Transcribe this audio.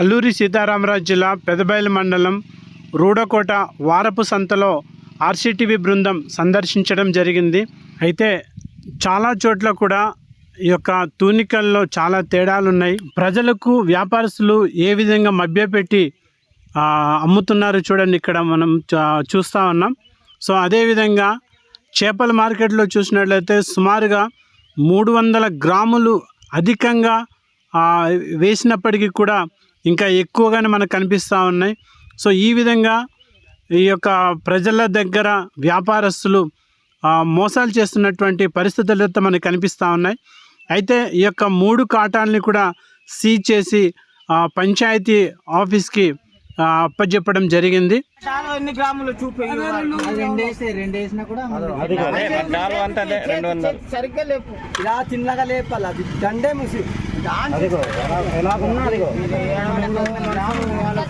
అల్లూరి సీతారామరాజు జిల్లా పెదబయలు మండలం రూడకోట వారపు సంతలో ఆర్సీటీవీ బృందం సందర్శించడం జరిగింది. అయితే చాలా చోట్ల కూడా ఈ యొక్క తూనికల్లో చాలా తేడాలు ఉన్నాయి ప్రజలకు వ్యాపారస్తులు ఏ విధంగా మభ్యపెట్టి అమ్ముతున్నారు చూడండి ఇక్కడ మనం చా- చూస్తూ ఉన్నాం. సో అదేవిధంగా చేపల మార్కెట్లో చూసినట్లయితే సుమారుగా మూడు వందల గ్రాములు అధికంగా వేసినప్పటికీ కూడా ఇంకా ఎక్కువగానే మనకు కనిపిస్తూ ఉన్నాయి. సో ఈ విధంగా ఈ యొక్క ప్రజల దగ్గర వ్యాపారస్తులు మోసాలు చేస్తున్నటువంటి పరిస్థితులు అయితే మనకు కనిపిస్తూ ఉన్నాయి. అయితే ఈ యొక్క మూడు కాటాలని కూడా సీజ్ చేసి పంచాయతీ ఆఫీస్కి ఆ, అప్పజెప్పడం జరిగింది. ఎన్ని గ్రాములు సరిగ్గా లేపు ఇలా చిన్నగా లేపాలి అది దండే ముసి అదిగో గ్రాములు వాళ్ళ